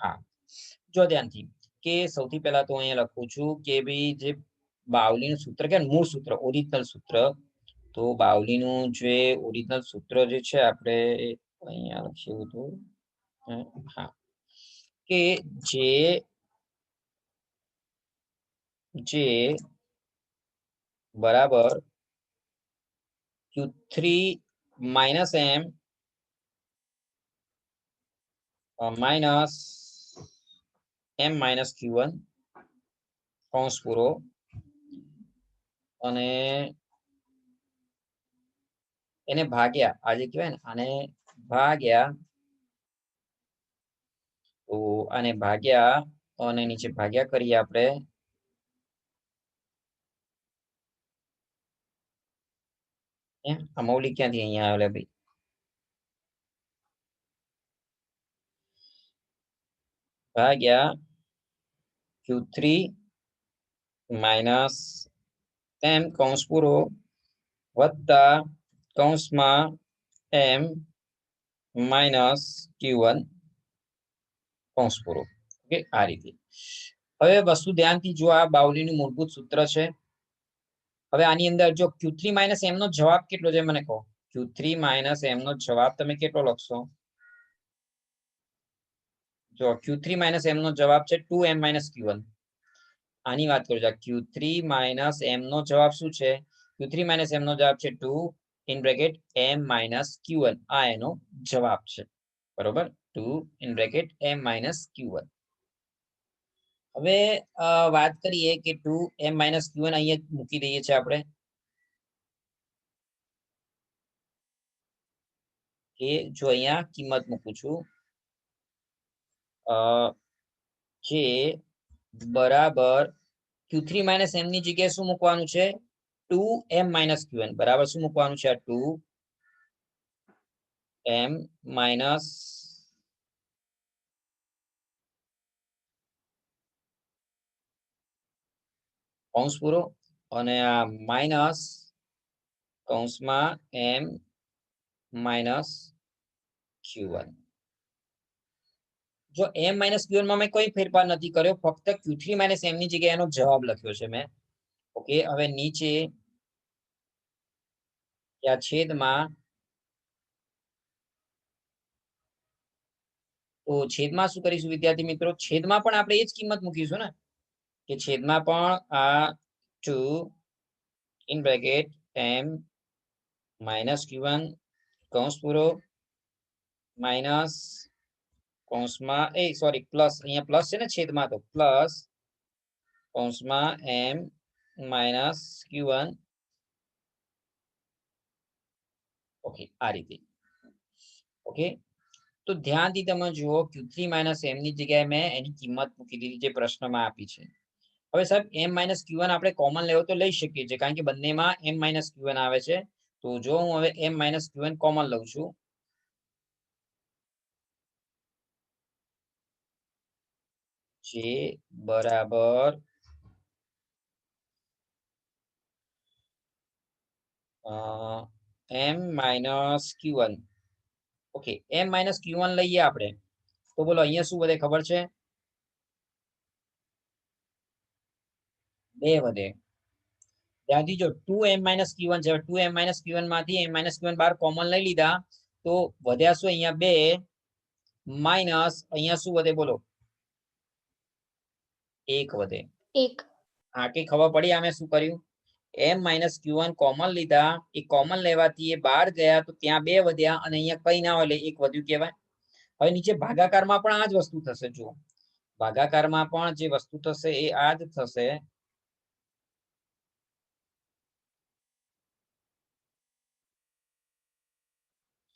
હા. જો ધ્યાનથી, કે સૌથી પહેલા તો અહીંયા લખું છું કે ભાઈ જે બાવલીનું સૂત્ર કે મૂળ સૂત્ર ઓરિજિનલ સૂત્ર, તો બાવલીનું જે ઓરિજિનલ સૂત્ર જે છે આપણે અહીંયા લખ્યું હતું હા. કે જે જે બરાબર Q three minus M minus M minus Q one કૌંસ પૂરો અને એને ભાગ્યા, આજે કહેવાય ને, આને ભાગ્યા, તો આને ભાગ્યા અને નીચે ભાગ્યા કરીએ આપણે? આ મૌલિક ક્યાંથી અહીંયા આવેલા ભાઈ ભાગ્યા ક્યુ થ્રી માઇનસ એમ કૌંસ પૂરો વત્તા કૌંસમાં એમ માઇનસ ક્યુ વન કૌંસ પૂરો ઓકે આ રીતે. હવે વસ્તુ ધ્યાનથી જો આ બાવલીનું મૂળભૂત સૂત્ર છે. હવે આની અંદર જો ક્યુ થ્રી માઇનસ એમનો જવાબ કેટલો છે, મને કહો. ક્યુ થ્રી માઇનસ એમનો જવાબ તમે કેટલો લખશો? જો ક્યુ થ્રી માઇનસ એમ નો જવાબ છે two M minus Q one આની વાત કરું છું. ક્યુ થ્રી માઇનસ એમ નો જવાબ શું છે? ક્યુ થ્રી માઇનસ એમ નો જવાબ છે 2 in bracket M minus Q આ એનો જવાબ છે. બરોબર? 2 in bracket M minus Q હવે અ, વાત કરીએ કે two M minus Q one અહીંયા મૂકી દઈએ છીએ આપણે. કે જો અહીંયા કિંમત મૂકું છું જે બરાબર ક્યુ થ્રી માઇનસ એમ ની જગ્યાએ શું મૂકવાનું છે? ટુ એમ માઇનસ ક્યુ બરાબર શું મૂકવાનું છે આ ટુ એમ માઇનસ કૌંસ પૂરો અને આ માઇનસ કૌંસમાં એમ માઇનસ ક્યુ વન જો એમ માઇનસ q1 માં મેં કોઈ ફેરફાર નથી કર્યો, ફક્ત ક્યુ થ્રી માઇનસ એમ ની જગ્યાએ એનો જવાબ લખ્યો છે મેં. ઓકે, હવે નીચે ત્યાં છેદમાં? તો છેદમાં શું કરીશું વિદ્યાર્થી મિત્રો? છેદમાં પણ આપણે એ જ કિંમત મૂકીશું ને? કે છેદમાં પણ આ two in bracket M minus Q one કૌંસ પૂરો માઇનસ કૌંસમાં એ સોરી પ્લસ, અહીંયા પ્લસ છે ને છેદમાં તો પ્લસ કૌંસમાં M minus Q one. Okay, આ રીતે. ઓકે, તો ધ્યાનથી તમે જુઓ, ક્યુ થ્રી માઇનસ એમની જગ્યાએ મેં એની કિંમત મૂકી દીધી જે પ્રશ્નમાં આપી છે. હવે સાહેબ, એમ માઇનસ ક્યુ વન આપણે કોમન લેવો તો લઈ શકીએ છીએ, કારણ કે બંનેમાં એમ માઇનસ ક્યુ વન આવે છે. તો જો હું હવે M minus Q one common લઉં છું જે, બરાબર. M minus Q one. Okay, M minus Q one લઈએ આપણે. તો બોલો, અહીંયા શું વધે ખબર છે? બે વધે ત્યાંથી જો two M minus Q one છે. ટુ એમ માઇનસ ક્યુ વનમાંથી એમ માઇનસ ક્યુ વન બાર કોમન લઈ લીધા. તો વધ્યા શું અહીંયા બે? માઇનસ, અહીંયા શું વધે બોલો? એક વધે. એક. કે ખબર પડી આમે શું કર્યું? એમ માઇનસ ક્યુ કોમન લીધા. એ કોમન લેવાથી એ બાર ગયા તો ત્યાં બે વધ્યા અને અહીંયા કઈ ના હોય એક વધ્યું કહેવાય. હવે નીચે ભાગાકારમાં પણ આ જ વસ્તુ થશે જુઓ. ભાગાકારમાં પણ જે વસ્તુ થશે એ આ જ થશે.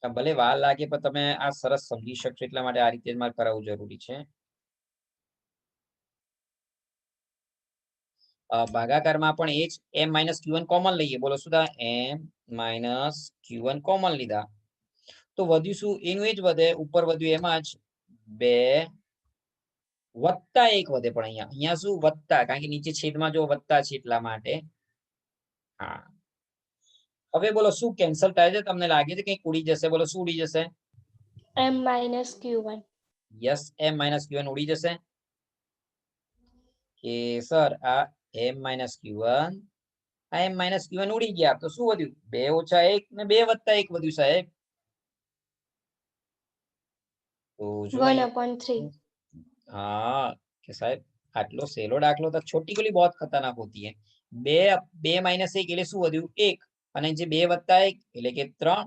ભલે વાર લાગે પણ તમે આ સરસ સમજી શકશો એટલા માટે આ રીતે જ મારે કરાવવું જરૂરી છે. ભાગાકારમાં પણ એ જ એમ માઇનસ ક્યુએન કોમન લઈએ. બોલો શું થાય એમ માઇનસ ક્યુએન કોમન લીધા. તો વધ્યું શું? એનું એ જ વધે. ઉપર વધ્યું એમાં જ બે વત્તા એક વધે પણ અહીંયા. અહીંયા શું? વત્તા. કારણ કે નીચે છેદમાં જો વત્તા છે એટલા માટે. હા. હવે બોલો શું કેન્સલ થાય છે? તમને લાગે છે કંઈક ઉડી જશે? બોલો શું ઉડી જશે? M minus Q yes M minus q1 ઉડી જશે. કે સર આ એમ માઇનસ ક્યુ વન આ એમ માઇનસ ક્યુ વન ઉડી ગયા. તો શું વધ્યું? બે ઓછા એક ને બે વત્તા એક વધ્યું સાહેબ. હા કે સાહેબ આટલો સહેલો દાખલો તો છોટી ગલી બહુ ખતરનાક હોતી હે. બે બે માઇનસ એક એટલે શું વધ્યું? એક. અને જે બે વત્તા એક એટલે કે ત્રણ.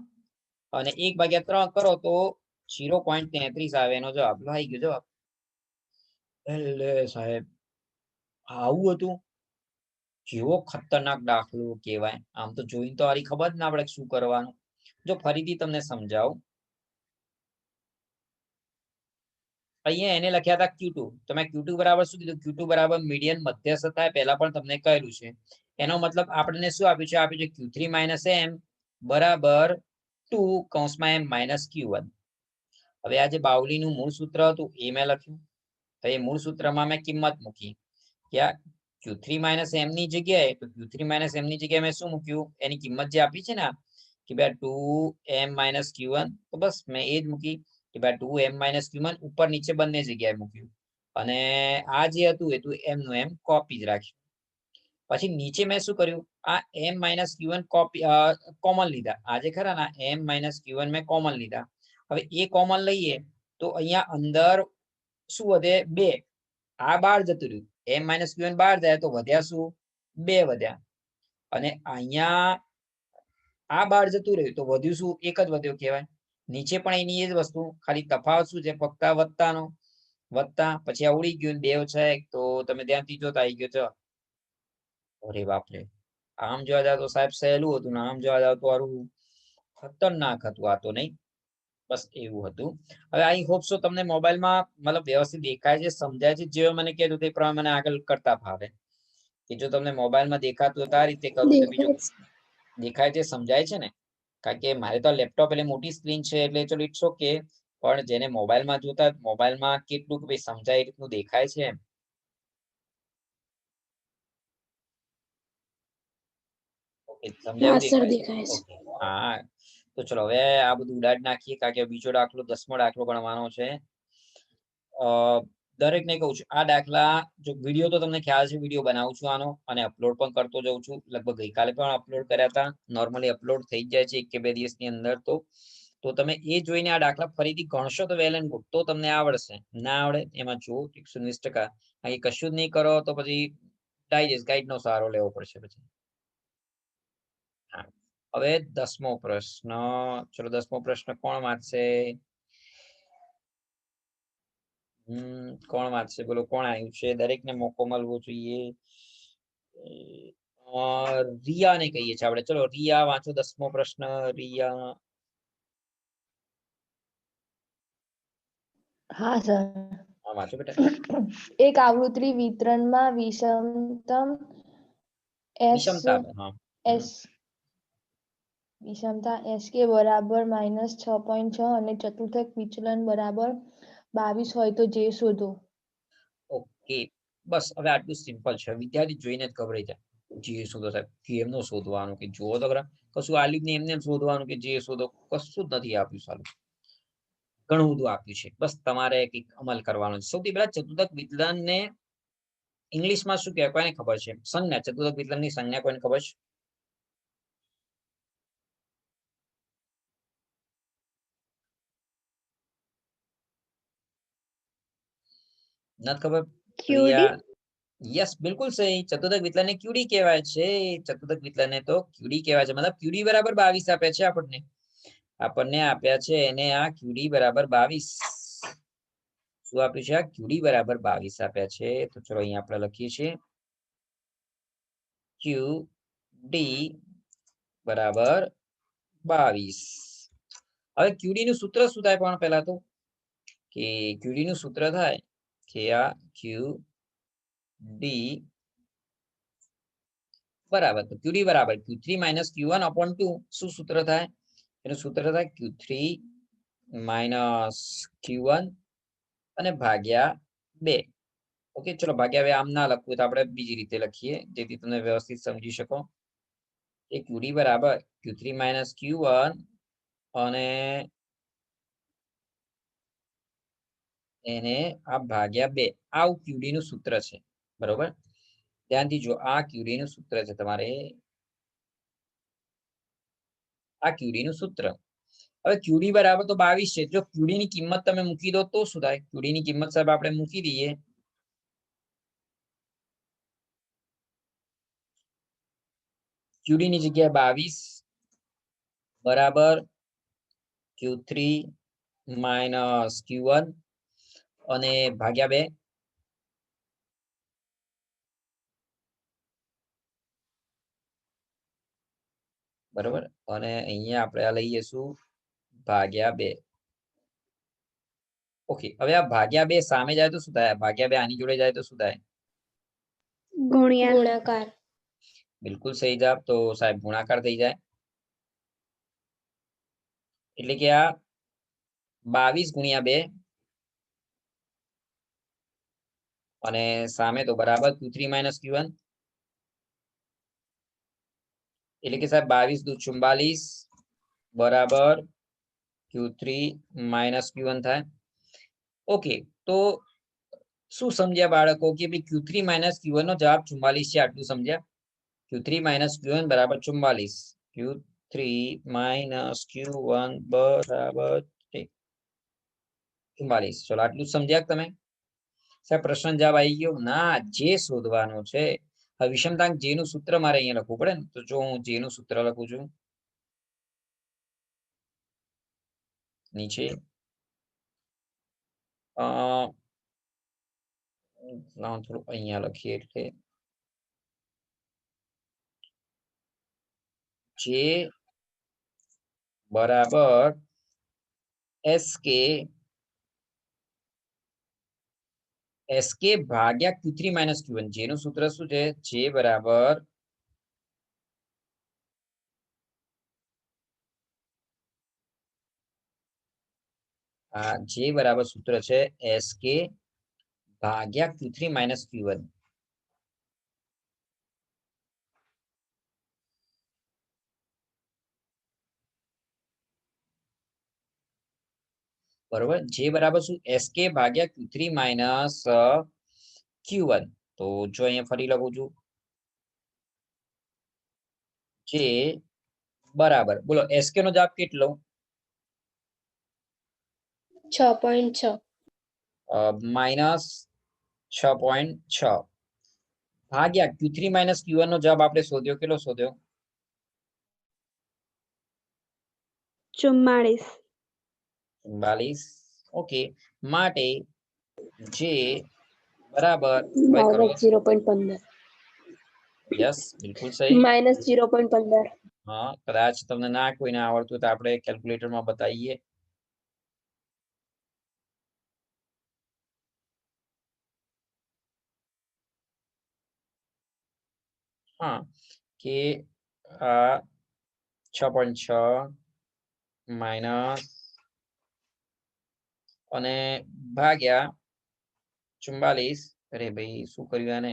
અને એક ભાગ્યા ત્રણ કરો તો જીરો પોઈન્ટ તેત્રીસ આવે. એનો જવાબ આવી ગયો જવાબ. એટલે સાહેબ આવું હતું. કેવો ખતરનાક દાખલો કહેવાય. આમ તો જોઈને તો હારી ખબર ના પડે શું કરવાનું. જો ફરીથી તમને સમજાવું. અહીંયા એને લખ્યા હતા Q2 તો મેં Q2 બરાબર શું કીધું? Q2 બરાબર મીડિયન મધ્યસ્થ થાય. પહેલા પણ તમને કહેલું છે. એનો મતલબ આપણને શું આપ્યું છે? આપ્યું છે Q3 માઇનસ એમ બરાબર ટુ કૌંસમાં એમ માઇનસ ક્યુ વન હવે આ જે બાવલીનું મૂળ સૂત્ર હતું, એ મેં લખ્યું. એ મૂળ સૂત્રમાં મેં કિંમત મૂકી. કે Q3 માઇનસ એમ ની જગ્યાએ, તો Q3 માઇનસ એમ ની જગ્યાએ મેં શું મૂક્યું? એની કિંમત જે આપી છે ને કે ભાઈ two M minus Q one તો બસ મેં એ જ મૂકી કે ભાઈ two M minus Q one ઉપર નીચે બંને જગ્યાએ મૂક્યું. અને આ જે હતું, એ તું એમનું એમ કોપી જ રાખ્યું. પછી નીચે મેં શું કર્યું? આ M minus Q one copy common લીધા. આજે ખરા ના એમ માઇનસ ક્યુ વન મેં કોમન લીધા. હવે એ કોમન લઈએ, તો અહીંયા અંદર શું વધે? બે. આ બાર જતું રહ્યું. એમ માઇનસ ક્યુ એન બહાર જાય તો વધ્યા શું? બે વધ્યા. અને અહીંયા આ બાર જતું રહ્યું તો વધ્યું શું? એક જ વધ્યો કહેવાય. નીચે પણ એની એ જ વસ્તુ, ખાલી તફાવત શું છે? ફક્ત વધતાનો વધતા પછી આ ઉડી ગયું બે છે તો તમે ત્યાં જોતા આવી ગયો છો. અરે બાપરે. આમ જોવા જાવ તો સાહેબ સહેલું હતું ને આમ જોવા જાવ તો આરું ખતરનાક હતું આ તો નહીં? બસ એવું હતું. હવે આઈ હોપ સો તમને મોબાઈલમાં મતલબ વ્યવસ્થિત દેખાય છે સમજાય છે જે મને કહેતું તે પ્રમાણે મને આગળ કરતા ફાવે. કે જો તમને મોબાઈલમાં દેખાતું હોય તો આ રીતે કરું તો બીજું દેખાય છે. સમજાય છે ને? કારણ કે મારે તો લેપટોપ એટલે મોટી સ્ક્રીન છે એટલે ચલો ઇટ્સ ઓકે. પણ જેને મોબાઈલમાં જોતા મોબાઈલમાં કેટલું ભાઈ સમજાય એ રીતનું દેખાય છે એમ. સમજાયું દેખાય છે? હા. તો ચલો, હવે આ બધું ઉડાડ નાખીએ કારણ કે બીજો દાખલો, દસમો દાખલો ગણવાનો છે. દરેકને કહું છું, આ દાખલા, જો વીડિયો તો તમને ખ્યાલ છે, વીડિયો બનાવું છું આનો અને અપલોડ પણ કરતો જાઉં છું. લગભગ ગઈકાલે પણ અપલોડ કર્યા હતા. નોર્મલી અપલોડ થઈ જાય છે એક કે બે દિવસની અંદર તો. તો તમે એ જોઈને આ દાખલા ફરીથી ગણશો તો વેલ એન્ડ ગુડ તો તમને આવડશે. ના આવડે એમાં જો એકસો વીસ ટકા. કશું જ નહીં કરો તો પછી ડાયજેસ્ટ ગાઈડ નો સહારો લેવો પડશે પછી. હવે દસમો પ્રશ્ન ચલો દસમો પ્રશ્ન કોણ વાંચશે? હમ કોણ વાંચશે? બોલો કોણ આવ્યું છે? દરેકને મોકો મળવો જોઈએ. રિયા ને કહીએ છીએ આપણે. ચલો રિયા વાંચો દસમો પ્રશ્ન. રિયા. હા સર. વાંચો બેટા. એક આવૃત્તિ વિતરણમાં વિષમતમ એસ વિષમતા હા. એસ વિષમતા એસ કે બરાબર માઇનસ છ પોઈન્ટ છ અને ચતુર્થક વિચલન બરાબર બાવીસ હોય તો જે શોધો. ઓકે, બસ હવે આટલું સિમ્પલ છે. વિદ્યાર્થી જોઈને જ ગભરાઈ જાય. જે શોધો સાહેબ કેમનો શોધવાનું કે જુઓ તો ખરા. કશું આલ્યું ને એમને શોધવાનું કે જે શોધો, કશું જ નથી આપ્યું સારું ઘણું બધું આપ્યું છે. બસ તમારે કંઈક અમલ કરવાનો છે. સૌથી પહેલા ચતુર્થક વિચલનને ઇંગ્લિશમાં શું કહેવાય? કોઈને ખબર છે? સંજ્ઞા. ચતુર્થક વિચલનની સંજ્ઞા કોઈને ખબર છે? નથી ખબર? યસ બિલકુલ સહી. ચતુર્થક વિતલાને ક્યુડી કહેવાય છે. ચતુર્થક વિતલાને તો ક્યુડી કહેવાય છે. મતલબ ક્યુડી બરાબર બાવીસ આપ્યા છે આપણને. આપણને આપ્યા છે એને આ ક્યુડી બરાબર બાવીસ. શું આપ્યું છે? આ ક્યુડી બરાબર બાવીસ આપ્યા છે. તો ચલો અહીંયા આપણે લખીએ છીએ. ક્યુ ડી બરાબર બાવીસ. હવે ક્યુડી નું સૂત્ર શું થાય? પણ પહેલા તો કે ક્યુડી નું સૂત્ર થાય કે આ ક્યુ ડી બરાબર. તો ક્યુ બરાબર. Q three minus Q one upon two શું સૂત્ર થાય? એનું સૂત્ર થાય Q three minus Q one અને ભાગ્યા બે. ઓકે ચલો ભાગ્યા બે આમ ના લખવું તો આપણે બીજી રીતે લખીએ, જેથી તમે વ્યવસ્થિત સમજી શકો. એ ક્યુડી બરાબર. Q three minus Q one અને એને આ ભાગ્યા બે. આ ક્યુડી સૂત્ર છે. બરોબર? ધ્યાનથી જો આ ક્યુડી સૂત્ર છે તમારે. આ ક્યુડી સૂત્ર. હવે ક્યુડી બરાબર તો બાવીસ છે. જો ક્યુડી કિંમત તમે મૂકી દો તો શું થાય? ક્યુડી ની કિંમત સાહેબ આપણે મૂકી દઈએ. ક્યુડી ની જગ્યાએ બાવીસ બરાબર Q three minus Q one અને ભાગ્યા બે. બરોબર? અને અહીંયા આપણે આ લઈએ શું ભાગ્યા બે. ઓકે હવે આ ભાગ્યા બે સામે જાય તો શું થાય? ભાગ્યા બે આની જોડે જાય તો શું થાય? ગુણાકાર. બિલકુલ સહી જવાબ. તો સાહેબ ગુણાકાર થઈ જાય. એટલે કે આ બાવીસ ગુણ્યા બે અને સામે તો બરાબર Q three minus Q one એટલે કે સાહેબ બાવીસ દુ ચુમ્બાલીસ બરાબર Q three minus Q one થાય. ઓકે, તો શું સમજ્યા બાળકો કે ભાઈ ક્યુ થ્રી માઇનસ ક્યુ નો જવાબ ચુમ્બાલીસ છે? આટલું સમજ્યા? Q three minus Q one બરાબર ચુમ્બાલીસ Q three minus Q one બરાબર ચુમ્માલીસ ચલો, આટલું સમજ્યા તમે? સાહેબ પ્રશ્ન જવાબ આવી ગયો. ના, જે શોધવાનો છે, હવે વિષમતાંક જે નું સૂત્ર મારે અહીંયા લખવું પડે ને, તો જો હું જે નું સૂત્ર લખું છું. નીચે. થોડું અહીંયા લખીએ એટલે. જે બરાબર એસ કે એસ ભાગ્યા ક્યુ થ્રી માઇનસ ક્યુ જેનું સૂત્ર શું છે? જે બરાબર જે બરાબર સૂત્ર છે એસ કે ભાગ્યા Q three minus Q one બરોબર? જે બરાબર શું? એસ ભાગ્યા Q three minus Q one તો જો અહીંયા ફરી લખું છું. જે બરાબર. બોલો એસ નો જવાબ કેટલો? છ પોઈન્ટ છ. માઇનસ છ પોઈન્ટ છ. ભાગ્યા Q three minus Q one નો જવાબ આપણે શોધ્યો. કેટલો શોધ્યો? ચુમ્માળીસ. ચુમ્બાલીસ ઓકે માટે જે બરાબર ઝીરો પોઈન્ટ પંદર. યસ બિલકુલ સહી. માઇનસ ઝીરો પોઈન્ટ પંદર. હા કદાચ તમને ના કોઈને આવડતું તો આપણે કેલ્ક્યુલેટરમાં બતાવીએ. હા કે આ છ પોઈન્ટ છ માઇનસ અને ભાગ્યા ચુમ્બાલીસ અરે ભાઈ, શું કર્યું આને?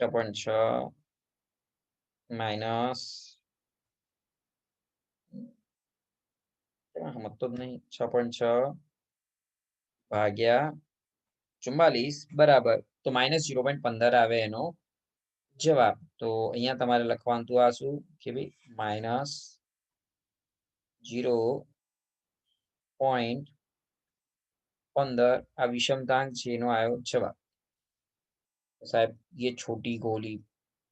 છ છ માઇનસ મતલબ નહીં. છ છ ભાગ્યા ચુમ્બાલીસ બરાબર. તો માઇનસ ઝીરો પોઈન્ટ પંદર આવે એનો જવાબ. તો અહીંયા તમારે લખવાનું આ શું કે ભાઈ માઇનસ ઝીરો પોઈન્ટ પંદર આ વિષમતાંક છે એનો આવ્યો જવાબ. સાહેબ, એ છોટી ગોલી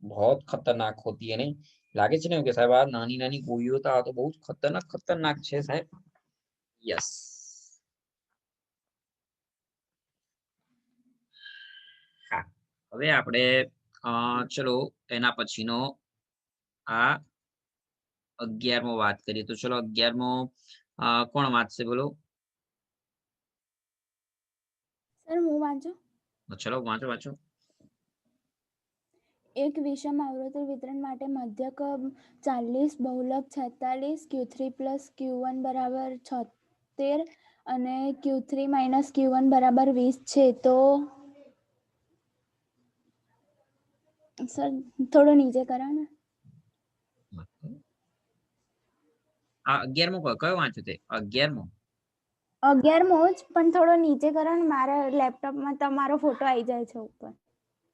બહુ ખતરનાક હોતી है લાગે છે ને કે સાહેબ, આ નાની નાની ગોળીઓ તો આ તો બહુ ખતરનાક ખતરનાક છે સાહેબ? યસ હવે આપણે ચલો એના પછીનો આ અગિયારમો વાત કરીએ. તો ચલો અગિયારમો કોણ વાંચશે બોલો? સર હું વાંચું? ચલો વાંચો વાંચો. એક વિષમ આવૃત્તિ વિતરણ માટે મધ્યક ચાલીસ બહુલક છેતાલીસ Q three plus Q one બરાબર છોતેર અને Q three minus Q one બરાબર વીસ છે. તો સર થોડો નીચે કરો ને. આ અગિયારમો કયો કયો વાંચ્યો તે? અગિયારમો. અગિયારમો જ પણ થોડો નીચે કરો ને મારા લેપટોપમાં તમારો ફોટો આવી જાય છે ઉપર.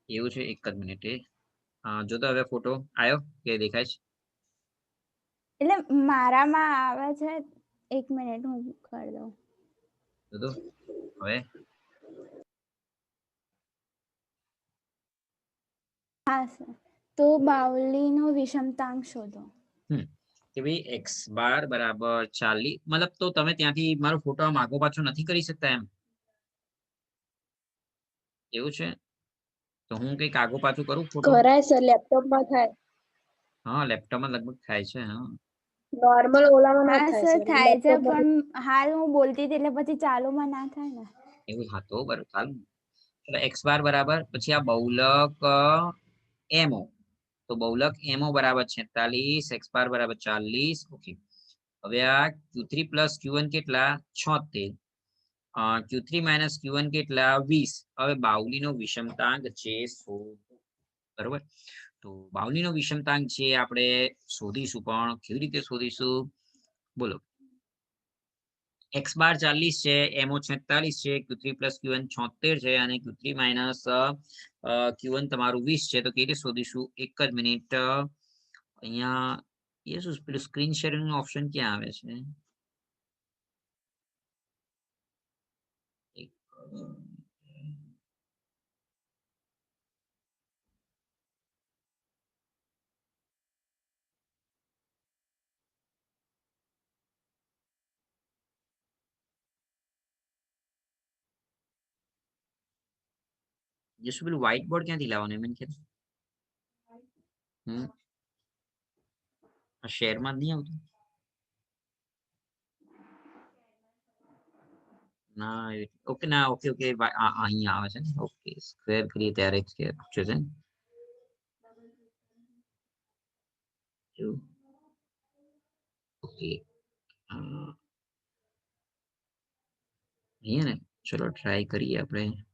એવું છે? એક જ મિનિટ. જો તો હવે ફોટો આવ્યો કે દેખાય છે? એટલે મારામાં આવે છે? એક મિનિટ હું કરી દઉં. હવે. હા સર તો બાઉલીનો વિષમતાંક શોધો. કે ભાઈ એક્સ બાર બરાબર ચાલીસ. મતલબ તો તમે ત્યાંથી મારો ફોટો આગો પાછો નથી કરી શકતા એમ? એવું છે? તો હું કંઈક આગો પાછું કરું ફોટો? કરાય સર લેપટોપમાં થાય. હા લેપટોપમાં લગભગ થાય છે હા. નોર્મલ ઓલામાં ના થાય સર થાય છે પણ હાલ હું બોલતી હતી એટલે પછી ચાલુમાં ના થાય ને. એવું હા તો બરાબર ચાલો. એટલે એક્સ બાર બરાબર. પછી આ બહુલક એમો તો બહુલક એમઓ બરાબર છેતાલીસ એક્સ બાર બરાબર ચાલીસ. ઓકે હવે આ Q three plus Q one કેટલા? છોતેર. Q three minus Q one કેટલા? વીસ. હવે બાઉલીનો વિષમતાંક છે શોધો બરોબર? તો બાઉલીનો વિષમતાંક છે આપણે શોધીશું પણ. કેવી રીતે શોધીશું? બોલો. એક્સ બાર ચાલીસ છે એમઓ છેતાલીસ છે Q three plus Q one છોતેર છે અને Q three minus Q one તમારું વીસ છે. તો કેવી રીતે શોધીશું? એક જ મિનિટ અહીંયા એ શું પેલું સ્ક્રીન શેરિંગ ઓપ્શન ક્યાં આવે છે? એક જસુ પેલું વ્હાઈટ બોર્ડ ક્યાંથી લાવવાનું એમ કે હમ આ શેરમાં જ નહીં આવતું ના ઓકે ના ઓકે ઓકે અહીંયા આવે છે ને ઓકે સ્ક્વેર કરીએ ત્યારે સ્ક્વેર છે ને એવું ઓકે અહીંયા ને ચલો ટ્રાય કરીએ આપણે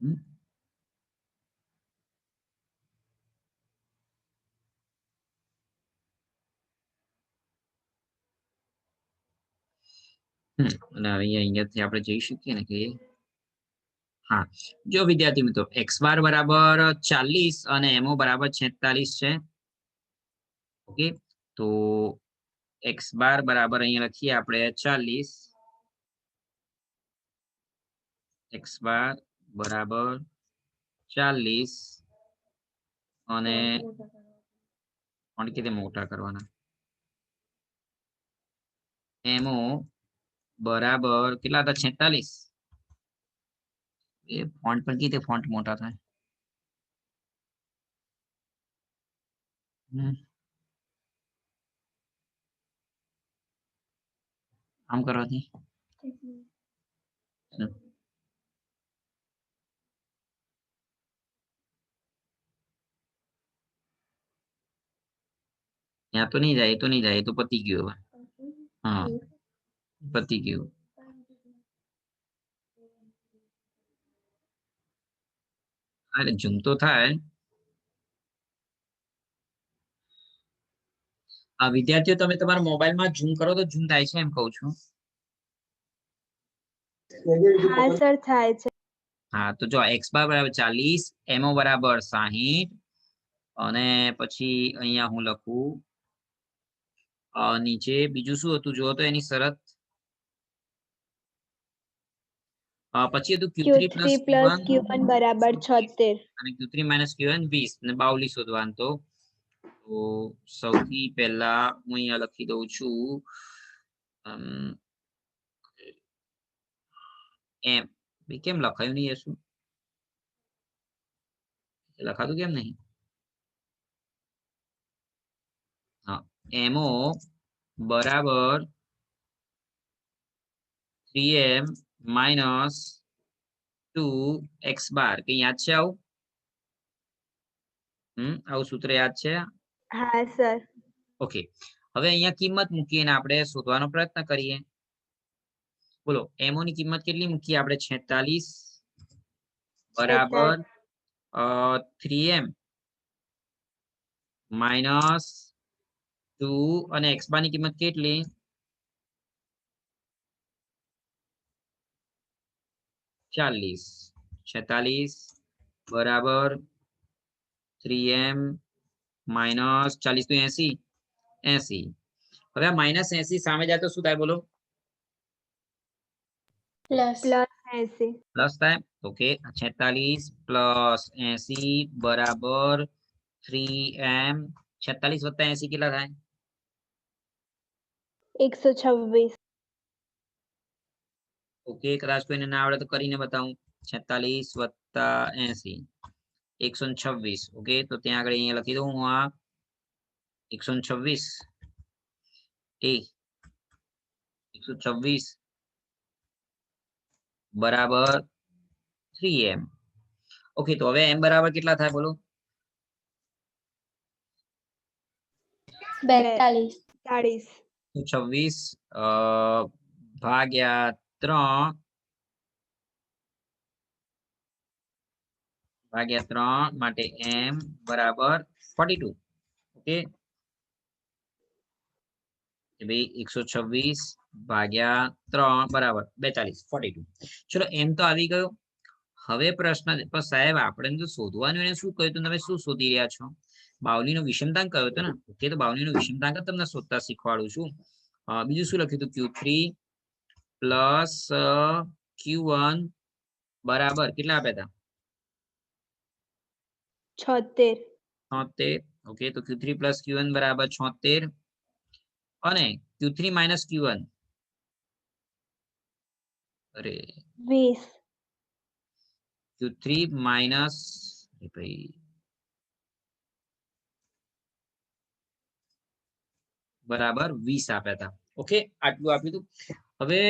અહીંયા અહીંયાથી આપણે જઈ શકીએ ને કે હા. જો વિદ્યાર્થી મિત્રો એક્સ બાર બરાબર ચાલીસ અને એમઓ બરાબર છેતાલીસ છે. ઓકે, તો એક્સ બાર બરાબર અહીંયા લખીએ આપણે ચાલીસ. એક્સ બાર બરાબર. ચાલીસ. અને ફોન્ટ કીધે મોટા કરવાના. એમો બરાબર કેટલા હતા? છેતાલીસ. એ ફોન્ટ પણ કીધે ફોન્ટ મોટા થાય. આમ કરવાથી? ત્યાં તો નહીં જાય એ તો નહીં જાય એ તો પતી ગયું હવે હા પતી ગયું અરે ઝૂમ તો થાય આ વિદ્યાર્થીઓ તમે તમારા મોબાઈલમાં ઝૂમ કરો તો ઝૂમ થાય છે એમ કહું છું. હા સર થાય છે. હા તો જો x બાર બરાબર 40 mo બરાબર સાહીઠ અને પછી અહીંયા હું લખું નીચે બીજું શું હતું? જુઓ તો એની શરત. પછી હતું Q Q three three plus Q one બરાબર છોતેર. અને Q three minus Q one વીસ. અને બાવલી શોધવાનું તો. તો સૌથી પહેલા હું અહીંયા લખી દઉં છું. એમ. કેમ લખાયું નહીં શું લખાતું કેમ નહીં હા એમઓ બરાબર three M minus two X બાર. કઈ યાદ છે આવું? હમ આવું સૂત્ર યાદ છે? હા સર. ઓકે. હવે અહીંયા કિંમત મૂકીને આપણે શોધવાનો પ્રયત્ન કરીએ. બોલો એમઓ ની કિંમત કેટલી મૂકીએ આપણે? છેતાલીસ. બરાબર. થ્રી એમ માઇનસ ટુ અને એક્સ બારની કિંમત કેટલી? ચાલીસ. છેતાલીસ બરાબર થ્રી એમ માઇનસ ચાલીસ તો એસી. એસી. હવે આ માઇનસ એસી સામે જાય તો શું થાય બોલો? Plus plus AC. પ્લસ થાય? ઓકે છેતાલીસ પ્લસ એસી બરાબર થ્રી એમ છેતાલીસ વત્તા એસી કેટલા થાય? એકસો છવ્વીસ ઓકે કદાચ કોઈને ના આવડે તો કરીને બતાવું છેતાલીસ વત્તા એસી એકસો ને છવ્વીસ ઓકે તો ત્યાં આગળ અહીંયા લખી દઉં હું આ એકસો ને છવ્વીસ એ એકસો છવ્વીસ બરાબર થ્રી એમ ઓકે તો હવે એમ બરાબર કેટલા થાય બોલો બેતાલીસ ચાળીસ છવ્વીસ ભાગ્યા ત્રણ. ભાગ્યા ત્રણ માટે એમ બરાબર ફોર્ટી ટુ ઓકે એકસો છવ્વીસ ભાગ્યા ત્રણ બરાબર બેતાલીસ ફોર્ટી ટુ ચલો એમ તો આવી ગયો. હવે પ્રશ્ન સાહેબ, આપણે તો શું કહ્યું? તમે શું શોધી રહ્યા છો? બાવલીનો વિષમતાંક કયો હતો ને? ઓકે તો બાવલીનો વિષમતાંક તમને શોધતા શીખવાડું છું. બીજું શું લખ્યું હતું? Q three plus Q one બરાબર કેટલા આપ્યા હતા છોતેર. છોતેર. ઓકે તો Q three plus Q one બરાબર છોતેર. અને Q three minus Q one અરે. વીસ. ક્યુ થ્રી માઇનસ ભાઈ. બરાબર વીસ આપ્યા હતા ઓકે? આટલું આપ્યું હતું હવે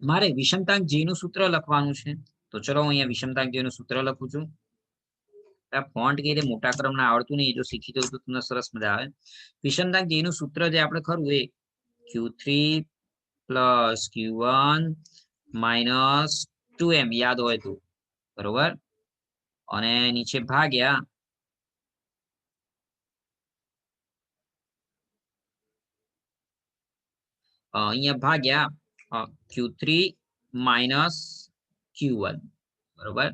મારે વિષમતાંક જી નું સૂત્ર લખવાનું છે. તો ચલો હું અહીંયા વિષમતાંક જી નું સૂત્ર લખું છું. ફોન્ટ કે મોટા ક્રમના આવડતું નહીં જો શીખી દઉં તો તમને સરસ મજા આવે. વિષમતાંક જી નું સૂત્ર જે આપણે ખરું એ Q three plus Q one minus two M યાદ હોય તો. બરોબર? અને નીચે ભાગ્યા અહીંયા ભાગ્યા Q three minus Q one બરોબર?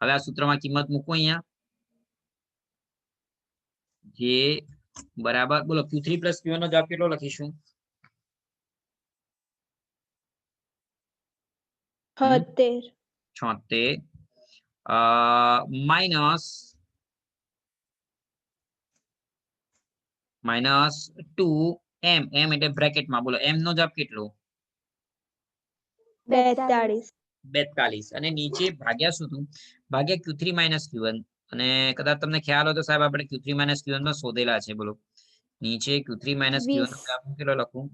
હવે આ સૂત્રમાં કિંમત મૂકો અહીંયા. જે બરાબર બોલો ક્યુ થ્રી પ્લસ ક્યુ નો જવાબ કેટલો લખીશું? છોતેર. છોતેર. Minus minus two M M એટલે બ્રેકેટમાં બોલો. એમ નો જવાબ કેટલો? બેતાળીસ. બેતાલીસ અને નીચે ભાગ્યા શું હતું? ભાગ્યા Q three minus Q one. અને કદાચ તમને ખ્યાલ હોય તો સાહેબ આપણે ક્યુ થ્રી માઇનસ ક્યુ વનમાં શોધેલા છે બોલો. નીચે Q three minus Q one કેટલો લખું?